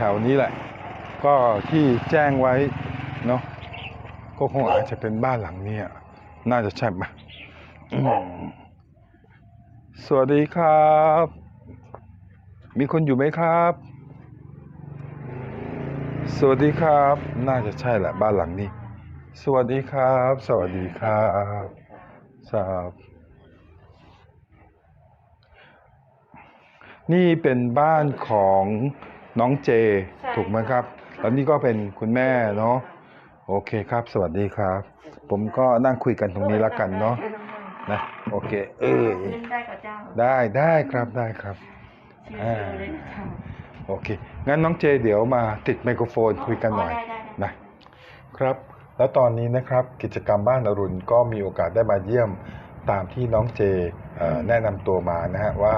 ถวๆนี้แหละ ก็ที่แจ้งไว้เนาะก็คงอาจจะเป็นบ้านหลังนี้อะน่าจะใช่ไหมอืมสวัสดีครับ มีคนอยู่ไหมครับ สวัสดีครับ น่าจะใช่แหละบ้านหลังนี้ สวัสดีครับ สวัสดีครับครับนี่เป็นบ้านของ น้องเจใช่ ถูกไหมครับ แล้วนี่ก็เป็นคุณแม่เนาะโอเคครับ สวัสดีครับ ผมก็นั่งคุยกันตรงนี้แล้วกันเนาะนะโอเค เออเล่นได้กับเจ้าได้ได้ครับได้ครับ ชิวอ่าๆเลยนะเจ้า โอเค งั้นน้องเจเดี๋ยวมาติดไมโครโฟนคุยกันหน่อยได้ได้ได้ นะครับ แล้วตอนนี้นะครับกิจกรรมบ้านอรุณก็มีโอกาสได้มาเยี่ยมตามที่น้องเจเอ่อแนะนำตัวมานะฮะว่า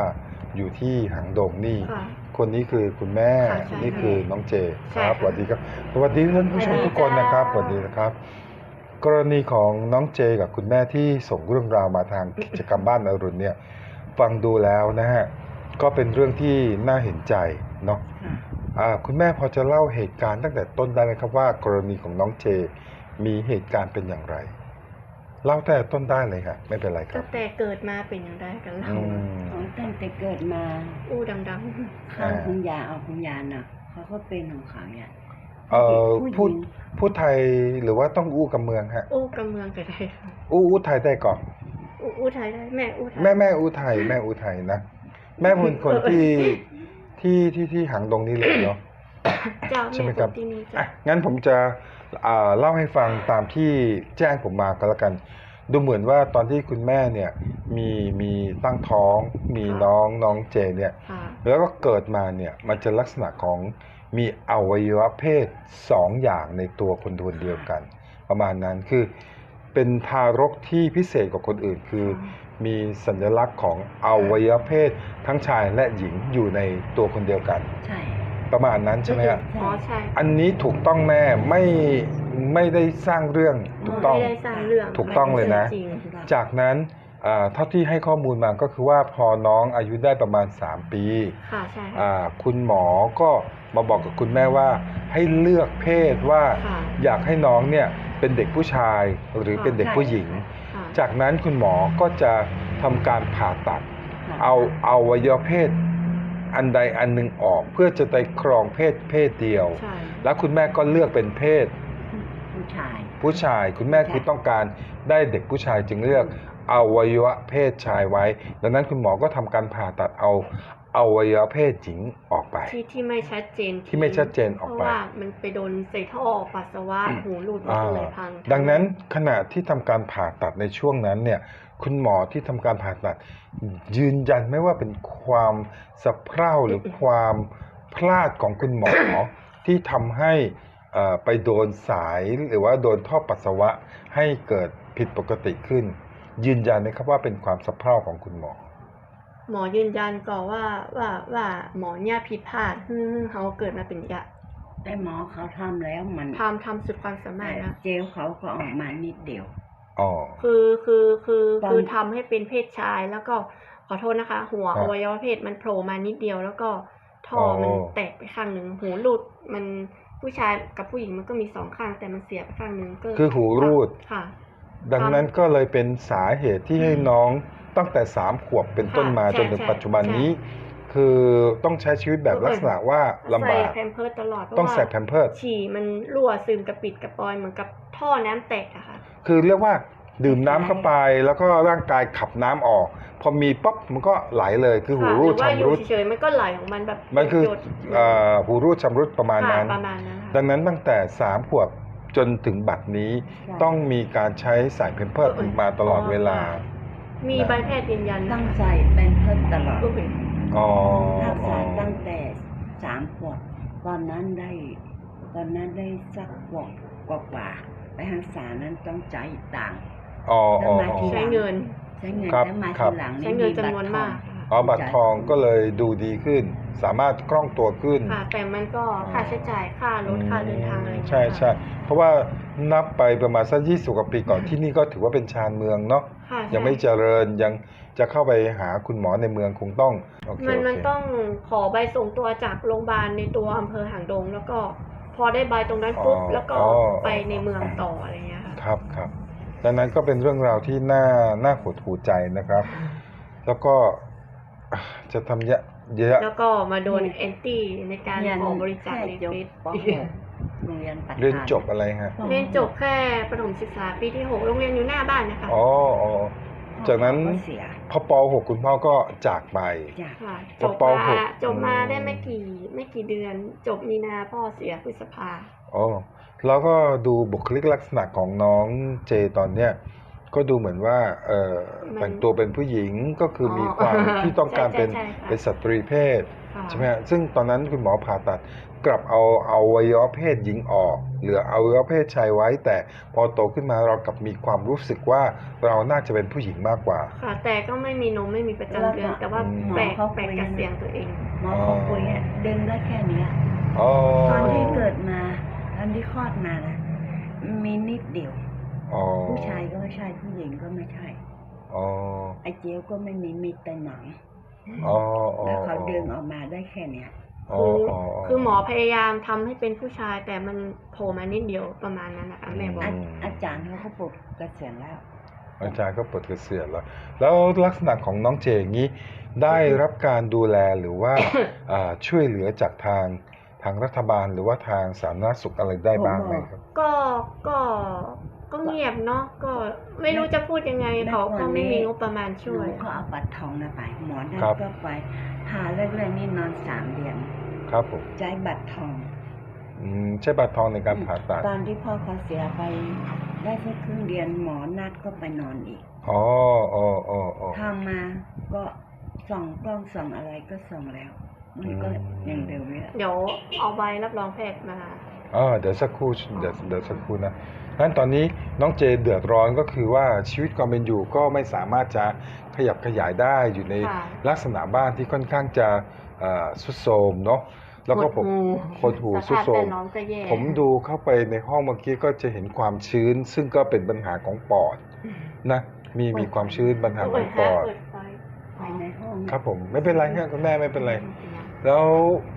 อยู่ที่หางดงนี่ค่ะ คนนี้คือคุณแม่ ค่ะใช่นี่คือน้องเจคใช่รับค่ะสวัสดีครับสวัสดีท่านผู้ชมทุกคนนะครับสสวัวัสสดีดีจ้านะครับ กรณีของน้องเจกับคุณแม่ที่ส่งเรื่องราวมาทางกิจกรรมบ้านอรุณเนี่ยฟังดูแล้วนะฮะก็เป็นเรื่องที่น่าเห็นใจเนาะอ่าคุณแม่พอจะเล่าเหตุการณ์ตั้งแต่ต้นได้ไหมครับว่า กรณีของน้องเจมีเหตุการณ์เป็นอย่างไร เล่าแต่ต้นได้เลยค่ะ ไม่เป็นไรครัตั้บ งแต่เกิดมาเป็นอย่างไรกันเราอืมอ๋อตั้งแต่เกิดมาอู้ดังข้างคุณยาเอาคุณยาน่ะเขาก็เป็นของเขาเนี่ยเอ่อผู้หญิงพูดพูดไทยหรือว่าต้องอู้กับเมืองฮะๆอู้กำเมืองก็ได้ค่ะอู้อู้ไทยได้ก่อน อู้อู้ไทยได้แม่อู้ไทยแม่แม่อู้ไทย แม่อู้ไทยนะ แม่เป็นคนที่ที่ที่ที่หางดงนี้เลยเนาะ เจ้าใช่ไหมแม่ครับนที่นี่อะจ้ะงั้นผมจะอ่า เล่าให้ฟังตามที่แจ้งผมมาก็แล้วกัน ดูเหมือนว่าตอนที่คุณแม่เนี่ยมีมีตั้งท้อง มีน้องน้องเจเนี่ยค่ะแล้วก็เกิดมาเนี่ยมันจะลักษณะของมีอวัยวะเพศสองอย่างในตัวคนคนเดียวกัน ประมาณนั้นคือเป็นทารกที่พิเศษกว่าคนอื่น คือมีสัญลักษณ์ของอวัยวะเพศทั้งชายและหญิงอยู่ในตัวคนเดียวกัน ใช่ ประมาณนั้นใช่ไหมฮะอ๋อใช่อันนี้ถูกต้องแม่ไม่ไม่ได้สร้างเรื่องถูกต้อง ไม่ได้สร้างเรื่องถูกต้องเลยนะจริงจากนั้นอ่าเท่าที่ให้ข้อมูลมาก็คือว่าพอน้องอายุได้ประมาณ 3 ปีค่ะใช่ค่ะ อ่าคุณหมอก็มาบอกกับคุณแม่ว่า ให้เลือกเพศว่าค่ะอยากให้น้องเนี่ยเป็นเด็กผู้ชายหรือเป็นเด็กผู้หญิง ค่ะจากนั้นคุณหมอก็จะทำการผ่าตัดค่ะเอาเอาอวัยวะเพศ อันใดอันหนึ่งออกเพื่อจะไปครองเพศเพศเดียว ใช่แล้วคุณแม่ก็เลือกเป็นเพศ ผู้ชาย ผู้ชายคุณแม่คือต้องการได้เด็กผู้ชายจึงเลือกอวัยวะเพศชายไว้ ดังนั้นคุณหมอก็ทำการผ่าตัดเอา อวัยวะเพศหญิงออกไป ที่ที่ไม่ชัดเจนที่ไม่ชัดเจนออกไปเพราะว่ามันไปโดนใส่ท่อปัสสาวะหูหลุดมันอ่าก็เลยพัง ดังนั้นขณะที่ทำการผ่าตัดในช่วงนั้นเนี่ยคุณหมอที่ทำการผ่าตัด ยืนยันไม่ว่าเป็นความสะเพร่าหรือความพลาดของคุณหมอที่ทำให้เอ่อไปโดนสายหรือว่าโดนท่อปัสสาวะให้เกิดผิดปกติขึ้น ยืนยันนะครับว่าเป็นความสะเพร่าของคุณหมอ หมอยืนยันก่อนว่าว่าว่าหมอเนี่ยผิดพลาดฮึ่มเขาเกิดมาเป็นยะแต่หมอเขาทำแล้วมันทำทำสุดความสามารถนะเจลเขาก็ออกมานิดเดียว อ๋อ คือคือคือตอนคือทำให้เป็นเพศชายแล้วก็ขอโทษนะคะ หัวครัอบวัยวะเพศมันโผล่มานิดเดียว แล้วก็ท่อออมันแตกไปข้างหนึ่งหูหลุดมันผู้ชายกับผู้หญิงมันก็มีสองข้างแต่มันเสียไปข้างหนึ่งก็คือหูรูด ค่ะ ดังนั้นก็เลยเป็นสาเหตุที่ให้น้องตั้งแต่สามขวบเป็นต้นมาค่ะจนถึงใช่ปัจจุบันใช่นี้ คือต้องใช้ชีวิตแบบลักษณะว่าลำบากใส่แพมเพิร์สตลอดเพราะต้องว่าใส่แพมเพิร์สฉี่มันรั่วซึมกระปิดกระปอยเหมือนกับท่อน้ำแตกอะค่ะคือเรียกว่าดื่มน้ำเข้าไปแล้วก็ร่างกายขับน้ำออก พอมีปั๊บมันก็ไหลเลยคือหูค่ะรูดหรือว่าอชำยู่รุดเฉยๆมันก็ไหลของมันแบบมันคือหยดเอ่อหูรูดชำรุดประมาณค่ะนั้นประมาณนั้นค่ะดังนั้นตั้งแต่สามขวบ จนถึงบัดนี้ใช่ต้องมีการใช้สายเพมเพิร์สมาตลอดเวลา มีใบแพทย์ยืนยันต้องใส่เป็นเพิ่มตลอดอุ้ยอ๋อรักอ๋อษาตั้งแต่สามขวบตอนนั้นได้ ตอนนั้นได้สักขวบกว่าๆไปรักษานั้นต้องจ่ายตังค์ อ๋อแล้อ๋วอมาทีอ๋อ ใช้เงิน ใช้เงินครับแล้วมาครัทีบ หลังใช้เงินจำนวนมาก อ๋อบัตรทองก็เลยดูดีขึ้น สามารถคล่องตัวขึ้น ค่ะแต่มันก็ค่าใช้จ่ายค่ารถค่าเดินทางอะไรอย่างเงี้ยใช่ใช่ค่ะเพราะว่านับไปประมาณสักยี่สิบกว่าปีก่อนที่นี่ก็ถือว่าเป็นชานเมืองเนาะค่ะยังไม่ใช่เจริญยังจะเข้าไปหาคุณหมอในเมืองคงต้องโอเคมันโอมันเค ต้องขอใบส่งตัวจากโรงพยาบาลในตัวอำเภอหางดง แล้วก็พอได้ใบตรงนั้นปุ๊บแล้วก็ไปในเมืองต่ออะไรเงี้ยค่ะ ครับครับดังนั้นก็เป็นเรื่องราวที่น่าน่าหดหูใจนะครับ แล้วก็อะจะทำเยอะ เยอะ แล้วก็มาโดนแอนตี้ในการเรียนขอบริจาคแค่ในจบเฟซป .6 โรงเรียนปัตตาเรียนจบอะไรฮะ เรียนจบแค่ประถมศึกษาปีที่หกโรงเรียนอยู่หน้าบ้านนะคะ อ๋ออ๋อจากนั้นพ่อเสียพอป .6 คุณพ่อก็จากไปจากค่ะจจบบปมาหกจบมาอืมได้ไม่กี่ไม่กี่เดือน จบมีนาพ่อเสียพฤษภาอ๋อแล้วก็ดูบุคลิกลักษณะของน้องเจตอนเนี้ย ก็ดูเหมือนว่าเออมันแต่งตัวเป็นผู้หญิงก็คือออมีความที่ต้องการเป็นใช่ใช่ค่ะเป็นสตรีเพศค่ะใช่ไหมฮะซึ่งตอนนั้นคุณหมอผ่าตัดกลับเอาเอาอวัยวะเพศหญิงออกเหลืออวัยวะเพศชายไว้ แต่พอโตขึ้นมาเรากลับมีความรู้สึกว่าเราน่าจะเป็นผู้หญิงมากกว่า ค่ะ แต่ก็ไม่มีนมไม่มีประจำเดือน แต่ว่าอืมแปลกแปลกกับเสียงตัวเองหมอเขาคุยอะดึงได้แค่เนี้ยอ๋อตอนที่เกิดมาตอนที่คลอดมานะมีนิดเดียวอ๋อ ผู้ชายก็ไม่ใช่ผู้หญิงก็ไม่ใช่อ๋อไอ้เจียวก็ไม่มีมีแต่หนังอ๋ออ๋อแล้วเขาดึงออกมาได้แค่เนี้ยอ๋อคืออ๋อคือหมอพยายามทำให้เป็นผู้ชายแต่มันโผล่มานิดเดียวประมาณนั้นนะคะแม่บอกอาอาจารย์เขาก็ปลดเกษียณแล้ว อาจารย์ก็ปลดเกษียณแล้ว แล้วลักษณะของน้องเจอย่างนี้ได้รับการดูแลหรือว่าอ่าช่วยเหลือจากทางทางรัฐบาลหรือว่าทางสาธารณสุขอะไรได้บ้างไหมครับ ก็ก็ ก็เงียบเนาะก็ไม่รู้จะพูดยังไงในเขาก็ไม่วันนี้มีงบประมาณหช่นูวยก็เอาบัตรทองนะไปหมอนั่นครับก็ไปพาเรื่อยๆนี่นอนสามเดือนครับผมใจบัตรทองอืมใช่บัตรทองในการผ่าตัดตอนที่พ่อเขาเสียไปได้แค่ครึ่งเดือนหมอนัดก็ไปนอนอีกอ๋ออ๋ออ๋ออ๋อทำมาก็ส่องกล้องส่องอะไรก็ส่องแล้ว มันก็อืมยังเดิมเลยเดี๋ยวเอาใบรับรองแพทย์มา อ๋อเดี๋ยวสักครู่เดี๋ยวเดี๋ยวสักครู่นะงั้นตอนนี้น้องเจเดือดร้อนก็คือว่าชีวิตความเป็นอยู่ก็ไม่สามารถจะขยับขยายได้อยู่ในค่ะลักษณะบ้านที่ค่อนข้างจะเอ่อสุดโทรมเนาะแล้วก็ผมหดหูหดหูสสุดภาพโทรแวม ดล้อมก็แย่ผมดูเข้าไปในห้องเมื่อกี้ก็จะเห็นความชื้น ซึ่งก็เป็นปัญหาของปอดนะมีมีความชื้นปัญหาของปอด เปิดไฟไปในห้องครับผมไม่เป็นไรครับคุณแม่ไม่เป็นไรไม่เป็นไรแล้วฟัง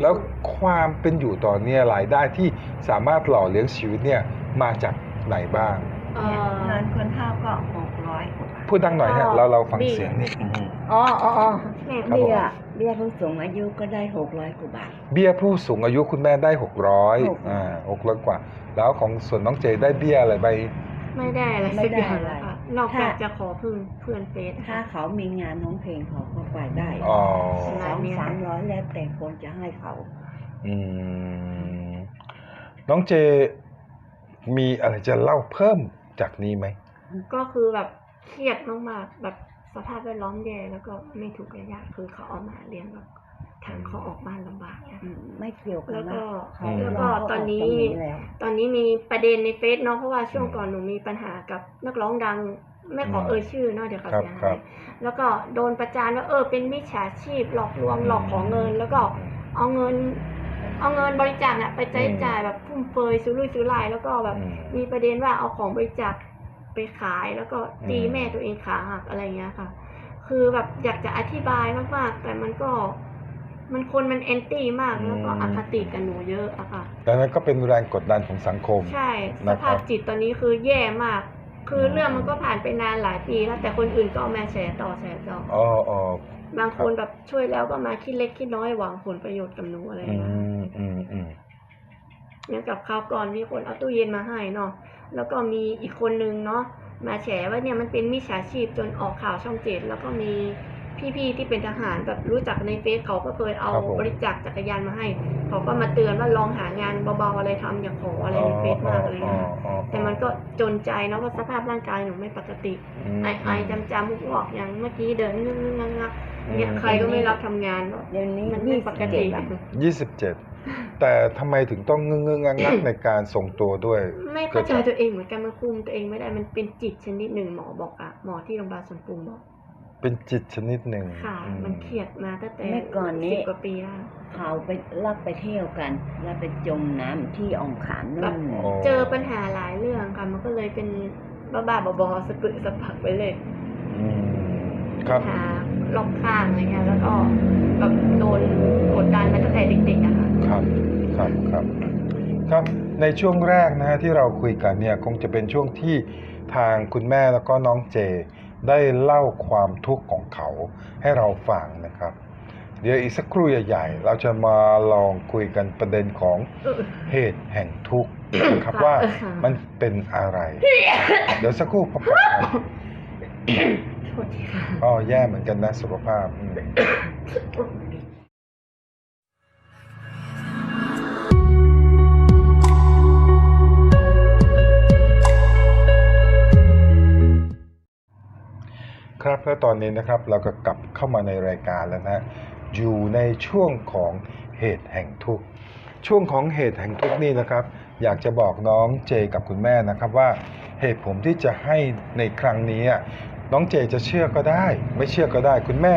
แล้วความเป็นอยู่ตอนเนี้ยรายได้ที่สามารถหล่อเลี้ยงชีวิตเนี่ยมาจากไหนบ้างเอ่เนี่ยอเงินคนเท่าก็หกร้อยกว่าบาทพูดดังหน่อยฮะก็เราเราฟังดีเสียงนิดอืมอ๋ออ๋ออ๋อแม่ครับเบี้ยเบี้ยผู้สูงอายุก็ได้หกร้อยกว่าบาทเบี้ยผู้สูงอายุคุณแม่ได้หกร้อย600อ่าหกร้อยกว่า แล้วของส่วนน้องเจได้เบี้ยอะไรไปไม่ได้อะไรไม่สักได้อย่างอะไรค่ะ นอกจากจะขอพึ่งเพื่อนเฟซถ้าเขามีงานน้องเพลงเขาก็ไปได้อ๋อ สองสามร้อยแล้วแต่คนจะให้เขา อืม น้องเจ มีอะไรจะเล่าเพิ่มจากนี้ไหม ก็คือแบบเครียดมากๆแบบสภาพแวดล้อมแย่แล้วก็ไม่ถูกระยะคือเขาเอามาเลี้ยงแบบ ทางเขาออกบ้านลำบากนะอืมไม่เกี่ยวกันแล้วก็ว่าเขาแล้วก็รเขาตอนนี้กตรงแล้วตอนนี้มีประเด็นในเฟซเนาะเพราะว่าช่วงก่อนหนูมีปัญหากับนักร้องดังไม่ขอเอ่ยชื่อเนาะเดี๋ยวเขาครับเสียครัหาบยแล้วก็โดนประจานว่าเออเป็นมิจฉาชีพหลอกลวงหลอกขอเงิน แล้วก็เอาเงิน เอาเงินบริจาคน่ะไปใช้จ่ายแบบฟุ่มเฟือยซื้อลุยซื้อลายแล้วก็แบบอืมมีประเด็นว่าเอาของบริจาคไปขายแล้วก็ตีอืมแม่ตัวเองขาหักอะไรเงี้ยค่ะ คือแบบอยากจะอธิบายมากๆแต่มันก็ มันคนมันแอนตี้มากแล้วก็อคติกับหนูเยอะอะค่ะดังนั้นก็เป็นแรงกดดันของสังคม ใช่สนะครับภาพจิตตอนนี้คือแย่มาก คืออมเรื่องมันก็ผ่านไปนานหลายปีแล้วแต่คนอื่นก็เอามาแชร์ต่อแชร์ต่ออ๋ออ๋อบางคนแบบช่วยแล้วก็มาคิดเล็กคิดน้อยหวังผลประโยชน์กับหนูอะไรอืเงี้ยมอืมอืมอย่างกับคราวก่อนมีคนเอาตู้เย็นมาให้เนาะแล้วก็มีอีกคนนึงเนาะมาแฉว่าเนี่ยมันเป็นมิจฉาชีพจนออกข่าวช่องเจ็ดแล้วก็มี พี่ๆที่เป็นทหารแบบรู้จักในเฟซเขาก็เคยเอาครับผม บริจาคจักรยานมาให้ เขาก็มาเตือนว่าลองหางานเบาๆอะไรทำอย่าขออะไรในเฟซมากอะไรเงี้ยอ๋ออ๋ออ๋อแต่มันก็จนใจเนาะว่าสภาพร่างกายหนูไม่ปกติ ม ไอไอจำจำมุกออกอย่างเมื่อกี้เดินงึงงักงักเนี่ยอืมใครก็ไม่รับทำงานหรอกเดี๋ยวนี้มันไม่ปกติ 27อะยี่สิบเจ็ดแต่ทำไมถึงต้องงึงงึงงักงักในการส่งตัวด้วย ไม่เข้าใจตัวเองเหมือนกันมันคุมตัวเองไม่ได้มันเป็นจิตชนิดหนึ่งหมอบอกอะหมอที่โรงพยาบาลสวนปรุงบอก เป็นจิตชนิดหนึ่งค่ะ อืมันเครียดมาตั้งแต่เมื่อก่อนนี้ สิบกว่าปีแล้ว เขาไปรับไปเที่ยวกัน แล้วไปจมน้ำที่อ่องขามนู่นโอ้เจอปัญหาหลายเรื่องค่ะ มันก็เลยเป็นบ้าๆบอๆสะกึกสะพักไปเลยอืมครับปัญหารอบข้างอะไรเงี้ยแล้วก็แบบโดนกดดันมาตั้งแต่เด็กๆอะค่ะ ครับ ครับ ครับ ครับ ในช่วงแรกนะฮะที่เราคุยกันเนี่ยคงจะเป็นช่วงที่ทางคุณแม่แล้วก็น้องเจ ได้เล่าความทุกข์ของเขาให้เราฟังนะครับ เดี๋ยวอีกสักครู่ใหญ่ๆเราจะมาลองคุยกันประเด็นของเหตุแห่งทุกข์นะครับค่ะว่าค่ะมันเป็นอะไร เดี๋ยวสักครู่พบกันครับโทษทีค่ะอ๋อแย่เหมือนกันนะสุขภาพ ครับและตอนนี้นะครับเราก็กลับเข้ามาในรายการแล้วนะอยู่ในช่วงของเหตุแห่งทุกข์ช่วงของเหตุแห่งทุกข์นี่นะครับ อยากจะบอกน้องเจกับคุณแม่นะครับว่าเหตุผมที่จะให้ในครั้งนี้น้องเจจะเชื่อก็ได้ ไม่เชื่อก็ได้ คุณแม่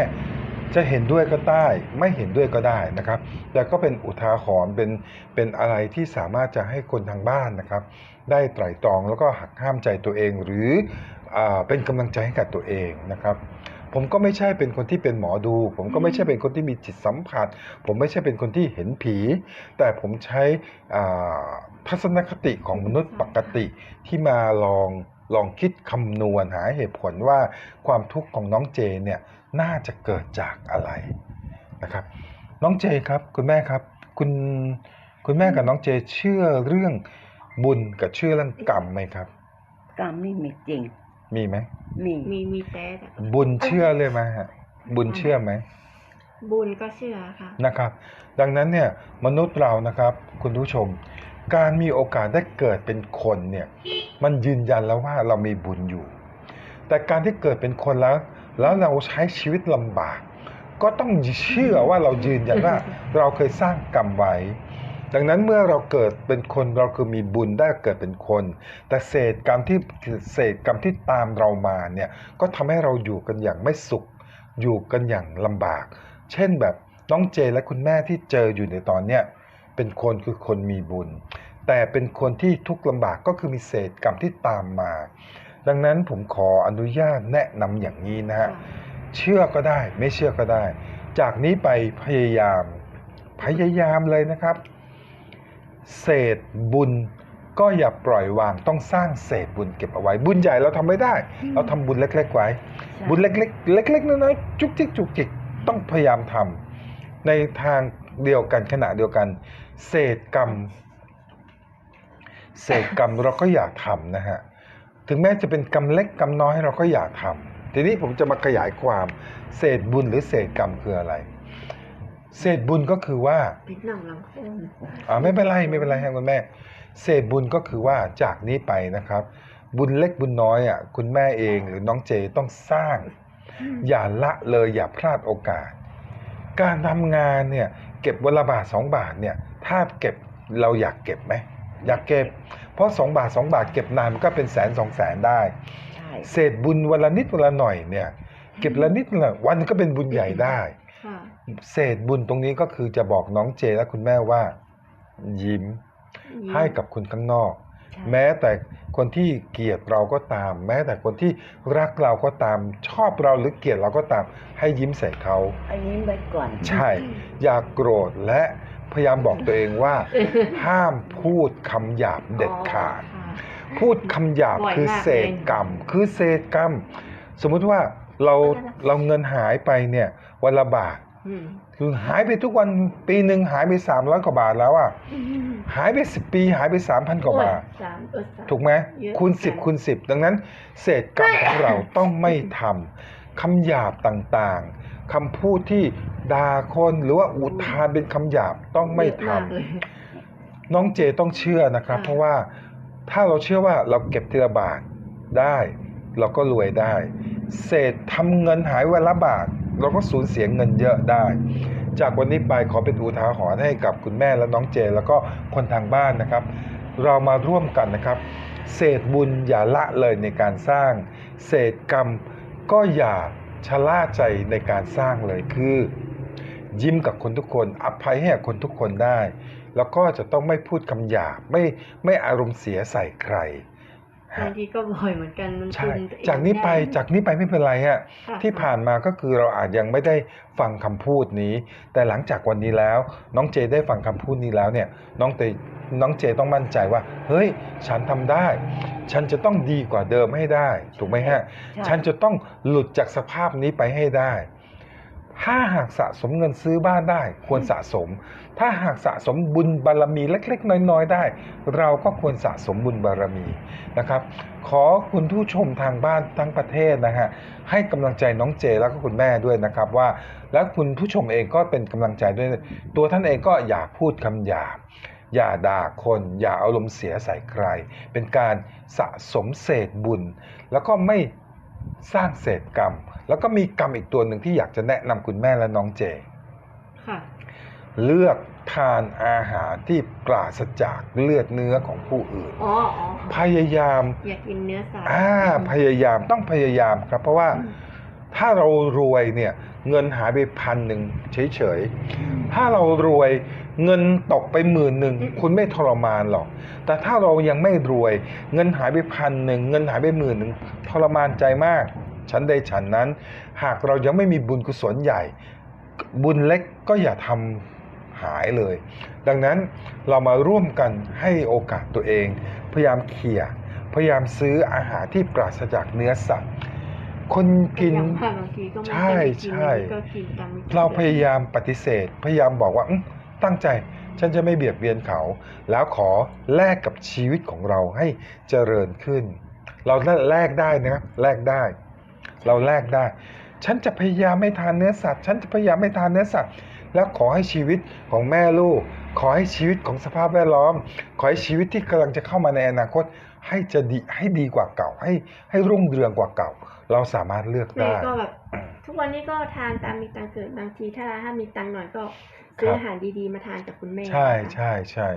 จะเห็นด้วยก็ได้ ไม่เห็นด้วยก็ได้นะครับ แต่ก็เป็นอุทาหรณ์เป็นเป็นอะไรที่สามารถจะให้คนทางบ้านนะครับ ได้ไตร่ตรองแล้วก็หักห้ามใจตัวเองหรือ เป็นกำลังใจให้กับตัวเองนะครับ ผมก็ไม่ใช่เป็นคนที่เป็นหมอดู ผมก็ไม่ใช่เป็นคนที่มีจิตสัมผัส ผมไม่ใช่เป็นคนที่เห็นผี แต่ผมใช้ทัศนคติของมนุษย์ปกติที่มาลองลองคิดคำนวณหาเหตุผลว่าความทุกข์ของน้องเจเนี่ยน่าจะเกิดจากอะไรนะครับ น้องเจครับคุณแม่ครับ คุณคุณแม่กับน้องเจเชื่อเรื่องบุญกับเชื่อเรื่องกรรมไหมครับ กรรมนี่มีจริง มีไหมมีมีมีแต่แต่บุญเชื่อเลยไหมฮะบุญเชื่อไหมบุญก็เชื่อค่ะนะครับ ดังนั้นเนี่ยมนุษย์เรานะครับ คุณผู้ชม การมีโอกาสได้เกิดเป็นคนเนี่ย มันยืนยันแล้วว่าเรามีบุญอยู่ แต่การที่เกิดเป็นคนแล้ว แล้วเราใช้ชีวิตลำบาก ก็ต้องเชื่อว่าเรายืนยันว่า เราเคยสร้างกรรมไว้ ดังนั้นเมื่อเราเกิดเป็นคนเราคือมีบุญได้เกิดเป็นคน แต่เศษกรรมที่เศษกรรมที่ตามเรามาเนี่ยก็ทำให้เราอยู่กันอย่างไม่สุข อยู่กันอย่างลำบาก เช่นแบบน้องเจและคุณแม่ที่เจออยู่ในตอนเนี้ยเป็นคนคือคนมีบุญ แต่เป็นคนที่ทุกข์ลำบากก็คือมีเศษกรรมที่ตามมา ดังนั้นผมขออนุญาตแนะนำอย่างนี้นะฮะเชื่อก็ได้ไม่เชื่อก็ได้ จากนี้ไปพยายามพยายามเลยนะครับ เศษบุญก็อย่าปล่อยวางต้องสร้างเศษบุญเก็บเอาไว้ บุญใหญ่เราทำไม่ได้ เราทำบุญเล็ก ๆ ไว้ บุญเล็ก ๆ เล็ก ๆน้อยๆจุกจิกจุกจิกต้องพยายามทำในทางเดียวกันขณะเดียวกัน เศษกรรม เศษกรรมเราก็อยากทำนะฮะถึงแม้จะเป็นกรรมเล็กกรรมน้อยเราก็อยากทำทีนี้ผมจะมาขยายความเศษบุญหรือเศษกรรมคืออะไร เศษบุญก็คือว่าเป็นหนังหลังโค้งอ่าไม่เป็นไรไม่เป็นไรครับคุณแม่ เศษบุญก็คือว่าจากนี้ไปนะครับ บุญเล็กบุญน้อยอะคุณแม่เองหรือน้องเจต้องสร้าง อย่าละเลยอย่าพลาดโอกาส การทำงานเนี่ยเก็บวันละบาทสองบาทเนี่ยถ้าเก็บเราอยากเก็บไหมอยากเก็บ เพราะสองบาทสองบาทเก็บนานมันก็เป็นแสนสองแสนได้ใช่เศษบุญวันละนิดวันละหน่อยเนี่ย เก็บละนิดวันละวันก็เป็นบุญใหญ่ได้ค่ะ เศษบุญตรงนี้ก็คือจะบอกน้องเจและคุณแม่ว่า ยิ้มให้กับคนข้างนอกใช่แม้แต่คนที่เกลียดเราก็ตาม แม้แต่คนที่รักเราก็ตาม ชอบเราหรือเกลียดเราก็ตาม ให้ยิ้มใส่เขาอันนี้ไว้ก่อน ใช่ อย่าโกรธและพยายามบอกตัวเองว่า ห้ามพูดคำหยาบเด็ดขาดอ๋อค่ะพูดคำหยาบบ่อยคือมากเศษกรรม คือเศษกรรม สมมุติว่าเราเราเงินหายไปเนี่ยวันละบาทอืมคือ หายไปทุกวันปีหนึ่งหายไป300กว่าบาทแล้วอะหายไป10ปี หายไป3,000กว่าบาทโอ้ยสามเออสามถูกไหมเยอะคูณใช่10คูณ10ดังนั้น เศษกรรมของเราต้องไม่ทำคำหยาบต่างๆคำพูดที่ด่าคนหรือว่าอุทานเป็นคำหยาบต้องไม่เยอะทำากเลยน้องเจต้องเชื่อนะครับค่ะเพราะว่าถ้าเราเชื่อว่าเราเก็บทีละบาทได้ เราก็รวยได้ เศษทำเงินหายวันละบาท เราก็สูญเสียเงินเยอะได้ จากวันนี้ไปขอเป็นอุทาหรณ์ให้กับคุณแม่และน้องเจ แล้วก็คนทางบ้านนะครับ เรามาร่วมกันนะครับ เศษบุญอย่าละเลยในการสร้าง เศษกรรมก็อย่าชะล่าใจในการสร้างเลยคือ ยิ้มกับคนทุกคน อภัยให้กับคนทุกคนได้ แล้วก็จะต้องไม่พูดคำหยาบไม่ไม่อารมณ์เสียใส่ใคร บางฮะทีก็บ่อยเหมือนกันมันใช่คุมตัวเองจากนี้ไปด้จากนี้ไปไม่เป็นไรฮะค่ะที่ผ่านมาก็คือเราอาจยังไม่ได้ฟังคำพูดนี้ แต่หลังจากวันนี้แล้ว น้องเจได้ฟังคำพูดนี้แล้วเนี่ย น้องเตน้องเจต้องมั่นใจว่า เฮ้ย ฉันทำได้ ฉันจะต้องดีกว่าเดิมให้ได้ ถูกไหมฮะใช่ฉันจะต้องหลุดจากสภาพนี้ไปให้ได้ ถ้าหากสะสมเงินซื้อบ้านได้ ควรสะสม ถ้าหากสะสมบุญบารมีเล็ก ๆ น้อย ๆ ได้ เราก็ควรสะสมบุญบารมีนะครับ ขอคุณผู้ชมทางบ้านทั้งประเทศนะฮะให้กำลังใจน้องเจแล้วก็คุณแม่ด้วยนะครับว่า แล้วคุณผู้ชมเองก็เป็นกำลังใจด้วย ตัวท่านเองก็อย่าพูดคำหยาบอย่าด่าคน อย่าอารมณ์เสียใส่ใคร เป็นการสะสมเศษบุญ แล้วก็ไม่ สร้างเศษกรรม แล้วก็มีกรรมอีกตัวหนึ่งที่อยากจะแนะนำคุณแม่และน้องเจ ค่ะ เลือกทานอาหารที่ปราศจากเลือดเนื้อของผู้อื่น อ๋ออ๋อพยายาม อยากกินเนื้อสัตว์ อ่า พยายามต้องพยายามครับ เพราะว่า ถ้าเรารวยเนี่ยเงินหายไปพันหนึ่งเฉยๆ ถ้าเรารวยเงินตกไปหมื่นหนึ่งคุณไม่ทรมานหรอก แต่ถ้าเรายังไม่รวย เงินหายไปพันหนึ่งเงินหายไปหมื่นหนึ่งทรมานใจมากฉันใดฉันนั้น หากเรายังไม่มีบุญกุศลใหญ่ บุญเล็กก็อย่าทำหายเลย ดังนั้นเรามาร่วมกันให้โอกาสตัวเอง พยายามเขี่ยพยายามซื้ออาหารที่ปราศจากเนื้อสัตว์ คนกิน อย่างมากบางทีก็ไม่ใช่ได้กินใช่บางทีก็กินตามไม่กินเราพยายามปฏิเสธ พยายามบอกว่าอื้อตั้งใจ ฉันจะไม่เบียดเบียนเขา แล้วขอแลกกับชีวิตของเราให้เจริญขึ้น เราแลกได้นะครับแลกได้ เราแลกได้ ฉันจะพยายามไม่ทานเนื้อสัตว์ ฉันจะพยายามไม่ทานเนื้อสัตว์ แล้วขอให้ชีวิตของแม่ลูก ขอให้ชีวิตของสภาพแวดล้อม ขอให้ชีวิตที่กำลังจะเข้ามาในอนาคต ให้จะดีให้ดีกว่าเก่า ให้ให้รุ่งเรืองกว่าเก่า เราสามารถเลือกแม่ได้ ก็แบบทุกวันนี้ก็ทานตามมีตังค์เกิดบางทีถ้าถ้ามีตังค์หน่อยก็ซื้อครับ อาหารดีๆมาทานกับคุณแม่ใช่ใช่ใช่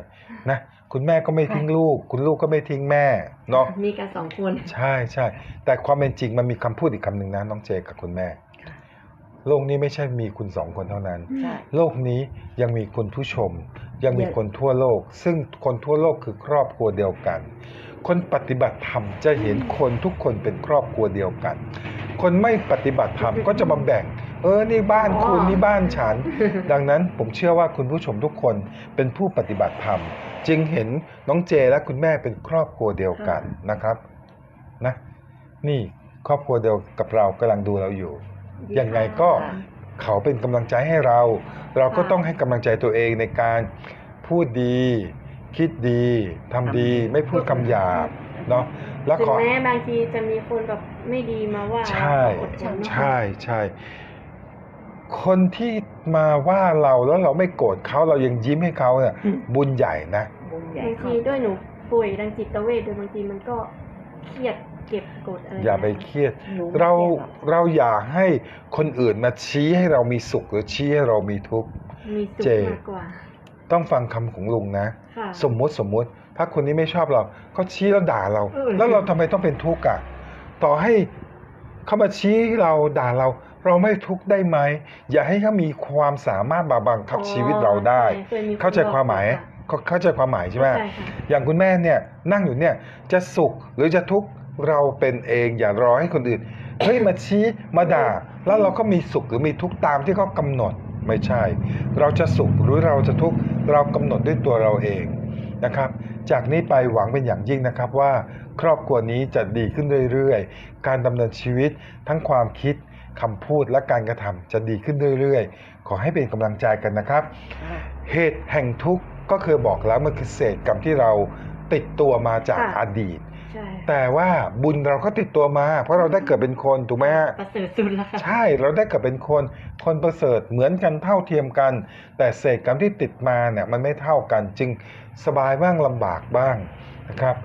นะคุณแม่ก็ไม่ทิ้งลูก คุณลูกก็ไม่ทิ้งแม่เนาะมีกันสองคนใช่ใช่แต่ความเป็นจริงมันมีคำพูดอีกคำหนึ่งนะน้องเจกับคุณแม่ค่ะโลกนี้ไม่ใช่มีคุณสองคนเท่านั้น ใช่ โลกนี้ยังมีคนผู้ชม ยังมีเยอะคนทั่วโลก ซึ่งคนทั่วโลกคือครอบครัวเดียวกัน คนปฏิบัติธรรมจะเห็นคนทุกคนเป็นครอบครัวเดียวกัน คนไม่ปฏิบัติธรรมก็จะมาแบ่ง เออนี่บ้านคุณอ๋อนี่บ้านฉัน ดังนั้นผมเชื่อว่าคุณผู้ชมทุกคนเป็นผู้ปฏิบัติธรรม จึงเห็นน้องเจและคุณแม่เป็นครอบครัวเดียวกันนะครับนะนี่ครอบครัวเดียวกับเรากำลังดูเราอยู่ยังไงก็ค่ะ เขาเป็นกำลังใจให้เรา เราก็ค่ะต้องให้กำลังใจตัวเองในการพูดดี คิดดีทำดีไม่พูดคำหยาบเนาะแล้วถึขงอแม้บางทีจะมีคนแบบไม่ดีมาว่าใช่เราก็อดทนเนอะใช่ใช่คนที่มาว่าเราแล้วเราไม่โกรธเขาเรายังยิ้มให้เขาเนี่ยอืมบุญใหญ่นะบุญใหญ่บางทีด้วยหนูป่วยทางจิตเวชด้วยบางทีมันก็เครียด เก็บกดอะไรอย่าไปนะเครียด หนูเราไม่คยหอกเราอยากให้คนอื่นมาชี้ให้เรามีสุขหรือชี้ให้เรามีทุกข์ มีสุขเจ มากกว่า ต้องฟังคำของลุงนะ ค่ะ สมมุติสมมุติ ถ้าคนนี้ไม่ชอบเราก็ชี้แล้วด่าเรา เออ แล้วเราทำไมต้องเป็นทุกข์อะต่อให้เขามาชี้เราด่าเรา เราไม่ทุกข์ได้ไหมอย่าให้เขามีความสามารถมาบังคับชีวิตเราได้ใช่คยมีนเข้าใจความหมายบอกค่ะเข้าเข้าใจความหมายใช่ไหมใช่ค่ะ อย่างคุณแม่เนี่ยนั่งอยู่เนี่ยจะสุขหรือจะทุกข์ เราเป็นเองอย่ารอให้คนอื่นเฮ้ยมาชี้มาด่า แล้วเราก็มีสุขหรือมีทุกข์ตามที่เขากำหนดไม่ใช่ เราจะสุขหรือเราจะทุกข์เรากำหนดด้วยตัวเราเองนะครับ จากนี้ไปหวังเป็นอย่างยิ่งนะครับว่าครอบครัวนี้จะดีขึ้นเรื่อยๆ การดำเนินชีวิตทั้งความคิดคำพูดและการกระทำจะดีขึ้นเรื่อยๆ ขอให้เป็นกำลังใจกันนะครับค่ะเหตุแห่งทุกข์ก็เคยบอกแล้วมันคือเศษกรรมที่เราติดตัวมาจากค่ะอดีต ใช่แต่ว่าบุญเราก็ติดตัวมา เพราะเราได้เกิดเป็นคนถูกไหมฮะประเสริฐสุดแล้วค่ะ ใช่เราได้เกิดเป็นคน คนประเสริฐเหมือนกันเท่าเทียมกัน แต่เศษกรรมที่ติดมาเนี่ยมันไม่เท่ากันจึงสบายบ้างลำบากบ้างนะครับ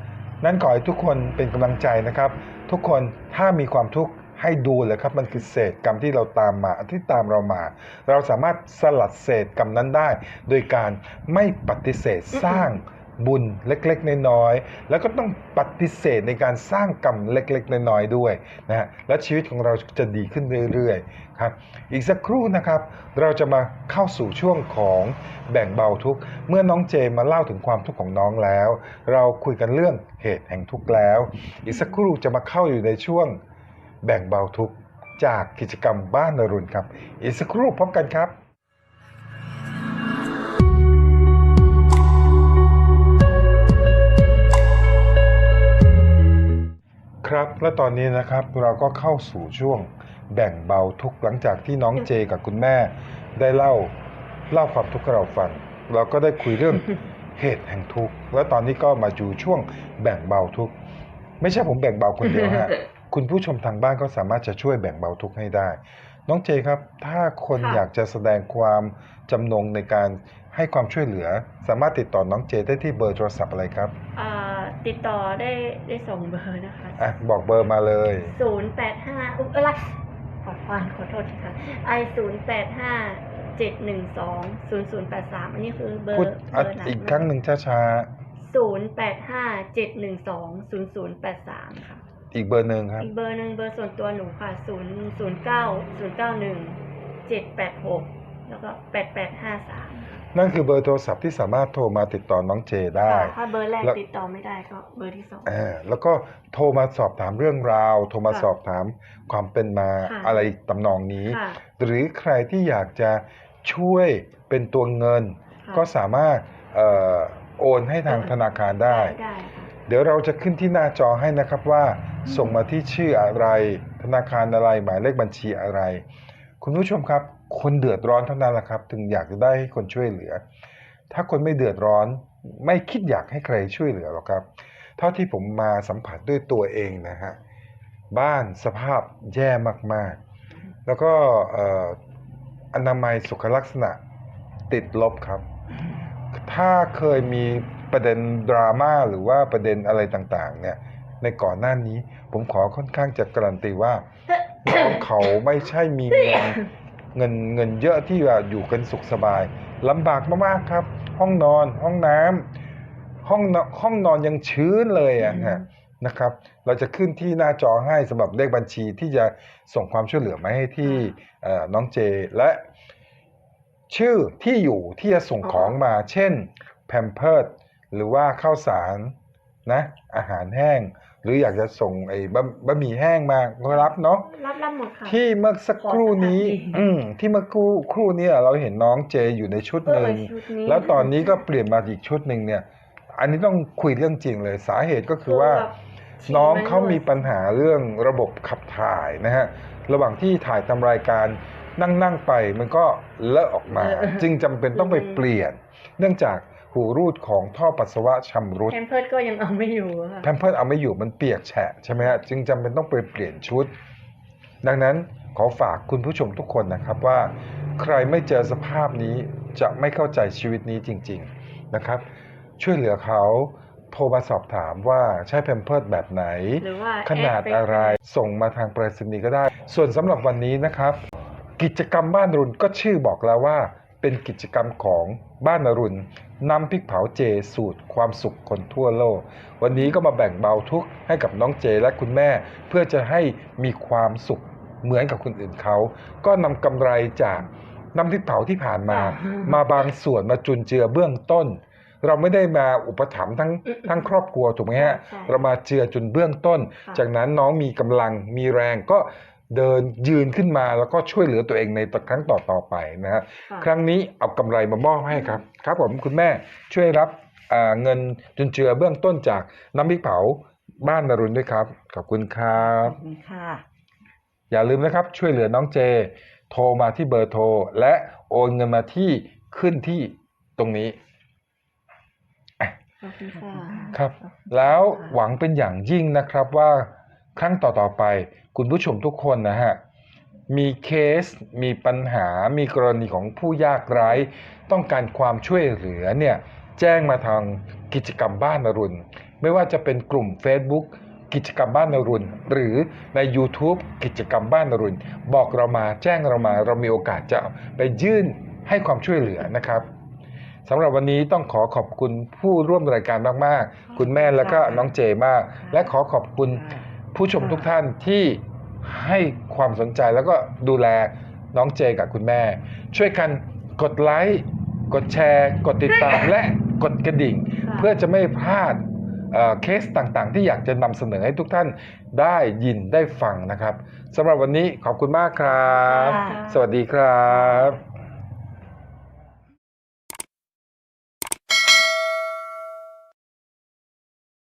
นั้นขอให้ทุกคนเป็นกำลังใจนะครับ ทุกคนถ้ามีความทุกข์ให้ดูเลยครับ มันคือเศษกรรมที่เราตามมาที่ตามเรามา เราสามารถสลัดเศษกรรมนั้นได้ โดยการไม่ปฏิเสธสร้าง บุญเล็กๆ น้อยๆ แล้วก็ต้องปฏิเสธในการสร้างกรรมเล็กๆ น้อยๆ ด้วยนะฮะ และชีวิตของเราจะดีขึ้นเรื่อยๆ ครับ อีกสักครู่นะครับ เราจะมาเข้าสู่ช่วงของแบ่งเบาทุกเมื่อน้องเจมาเล่าถึงความทุกข์ของน้องแล้ว เราคุยกันเรื่องเหตุแห่งทุกข์แล้ว อีกสักครู่จะมาเข้าอยู่ในช่วงแบ่งเบาทุกจากกิจกรรมบ้านนรุณครับ อีกสักครู่พบกันครับ ครับ และตอนนี้นะครับเราก็เข้าสู่ช่วงแบ่งเบาทุกข์หลังจากที่น้องเจกับคุณแม่ ได้เล่าเล่าความทุกข์ให้เราฟังเราก็ได้คุยเรื่อง เหตุแห่งทุกข์และตอนนี้ก็มาอยู่ช่วงแบ่งเบาทุกข์ไม่ใช่ผมแบ่งเบาคนเดียวฮะ คุณผู้ชมทางบ้านก็สามารถจะช่วยแบ่งเบาทุกข์ให้ได้ น้องเจครับ ถ้าคนค่ะ อยากจะแสดงความจำนงในการให้ความช่วยเหลือ สามารถติดต่อน้องเจได้ที่เบอร์โทรศัพท์อะไรครับ อ่า ติดต่อได้ได้สองเบอร์นะคะ อะบอกเบอร์มาเลย ศูนย์แปดห้าอุ๊ยอะไรขอฟังขอโทษทีค่ะไอศูนย์แปดห้าเจ็ดหนึ่งสองศูนย์ศูนย์แปดสามอันนี้คือเบอร์พูดเบอะอร์ไหนอีกครั้งหนึ่งช้าศูนย์แปดห้าเจ็ดหนึ่งสองศูนย์ศูนย์แปดสามค่ะ ๆอีกเบอร์หนึ่งครับ อีกเบอร์หนึ่งเบอร์ส่วนตัวหนูค่ะศูนย์ศูนย์เก้าศูนย์เก้าหนึ่งเจ็ดแปดหกแล้วก็แปดแปดห้าสาม นั่นคือเบอร์โทรศัพท์ที่สามารถโทรมาติดต่อน้องเจได้ ถ้าเบอร์แรกแล้ว ติดต่อไม่ได้ก็เบอร์ที่สอง เออแล้วก็โทรมาสอบถามเรื่องราว โทรมาค่ะสอบถามความเป็นมาค่ะ อะไรตำนองนี้ ค่ะหรือใครที่อยากจะช่วยเป็นตัวเงิน ค่ะก็สามารถเอ่อโอนให้ทางธนาคารได้ ได้ค่ะ เดี๋ยวเราจะขึ้นที่หน้าจอให้นะครับว่า ส่งมาที่ชื่ออะไร ธนาคารอะไรหมายเลขบัญชีอะไร คุณผู้ชมครับ คนเดือดร้อนเท่านั้นแหละครับ ถึงอยากจะได้ให้คนช่วยเหลือ ถ้าคนไม่เดือดร้อนไม่คิดอยากให้ใครช่วยเหลือหรอกครับ เท่าที่ผมมาสัมผัสด้วยตัวเองนะฮะบ้านสภาพแย่มากๆ แล้วก็อออนามัยสุขลักษณะติดลบครับ ถ้าเคยมีประเด็นดราม่าหรือว่าประเด็นอะไรต่างๆ เนี่ย ในก่อนหน้านี้ผมขอค่อนข้างจะการันตีว่าน้องเขาไม่ใช่มีเงิน เงินเงินเยอะที่ว่าอยู่กันสุขสบายลำบากมากๆครับ ห้องนอนห้องน้ำห้องนอนห้องนอนยังชื้นเลยอะฮะนะครับ เราจะขึ้นที่หน้าจอให้สำหรับเลขบัญชีที่จะส่งความช่วยเหลือมาให้ที่เอ่อน้องเจและชื่อที่อยู่ที่จะส่งของมา เช่นแพมเพิร์ดหรือว่าข้าวสารนะอาหารแห้ง หรืออยากจะส่งไอ้บะบะหมี่แห้งมาก็รับเนาะรับรับหมดค่ะ ที่เมื่อสักครู่นี้ขอสถานที่อืมที่เมื่อครู่ครู่เนี้เราเห็นน้องเจอยู่ในชุดหนึ่งเออชุดนี้ แล้วตอนนี้ก็เปลี่ยนมาอีกชุดหนึ่งเนี่ย อันนี้ต้องคุยเรื่องจริงเลยสาเหตุก็คือว่าแบบฉี่น้องมันเขามีปัญหาเรื่องระบบขับถ่ายนะฮะ ระหว่างที่ถ่ายทำรายการ นั่งนั่งๆไปมันก็เลอะออกมา จึงจำเป็นต้องไปเปลี่ยน เนื่องจากหูรูดของท่อปัสสาวะชำรุด แพมเพิร์ดก็ยังเอาไม่อยู่อะค่ะ แพมเพิร์สเอาไม่อยู่มันเปียกแฉะใช่ไหมฮะจึงจำเป็นต้องไปเปลี่ยนชุด ดังนั้นขอฝากคุณผู้ชมทุกคนนะครับว่า ใครไม่เจอสภาพนี้จะไม่เข้าใจชีวิตนี้จริง ๆนะครับ ช่วยเหลือเขาโทรมาสอบถามว่าใช้แพมเพิร์สแบบไหน หรือว่าขนาดอะไรส่งมาทางไปรษณีย์ก็ได้ ส่วนสำหรับวันนี้นะครับ กิจกรรมบ้านรุนก็ชื่อบอกแล้วว่า เป็นกิจกรรมของบ้านอรุณนำพริกเผาเจสูตรความสุขคนทั่วโลก วันนี้ก็มาแบ่งเบาทุกข์ให้กับน้องเจและคุณแม่ เพื่อจะให้มีความสุขเหมือนกับคนอื่นเขา ก็นำกำไรจากน้ำพริกเผาที่ผ่านมา มาบางส่วนมาจุนเจือเบื้องต้น เราไม่ได้มาอุปถัมภ์ทั้งทั้งครอบครัวถูกไหมฮะใช่เรามาเจือจุนเบื้องต้นค่ะจากนั้นน้องมีกำลังมีแรงก็ เดินยืนขึ้นมาแล้วก็ช่วยเหลือตัวเองในครั้งต่อต่อๆไปนะฮะค่ะครั้งนี้เอากำไรมามอบให้ครับ ครับผมคุณแม่ช่วยรับอ่าเงินจุนเจือเบื้องต้นจากน้ำพริกเผาบ้านนรุณด้วยครับ ขอบคุณครัขบอบคุณค่ะอย่าลืมนะครับช่วยเหลือน้องเจ โทรมาที่เบอร์โทร และโอนเงินมาที่ขึ้นที่ตรงนี้ขอบคุณค่ะครับแล้วหวังเป็นอย่างยิ่งนะครับว่า ครั้งต่อๆไป คุณผู้ชมทุกคนนะฮะมีเคส มีปัญหา มีกรณีของผู้ยากไร้ ต้องการความช่วยเหลือเนี่ยแจ้งมาทางกิจกรรมบ้านอรุณ ไม่ว่าจะเป็นกลุ่ม Facebook กิจกรรมบ้านอรุณ หรือใน YouTube กิจกรรมบ้านอรุณ บอกเรามาแจ้งเรามา เรามีโอกาสจะไปยื่นให้ความช่วยเหลือนะครับสำหรับวันนี้ต้องขอขอบคุณผู้ร่วมรายการมาก ๆ คุณแม่แล้วก็น้องเจมาก และขอขอบคุณ ผู้ชมทุกท่านที่ให้ความสนใจแล้วก็ดูแลน้องเจกับคุณแม่ ช่วยกันกดไลค์กดแชร์ กดติดตามและกดกระดิ่งค่ะเพื่อจะไม่พลาดเอ่อเคสต่างๆ ที่อยากจะนำเสนอให้ทุกท่านได้ยินได้ฟังนะครับสำหรับวันนี้ขอบคุณมากครับค่ะสวัสดีครับ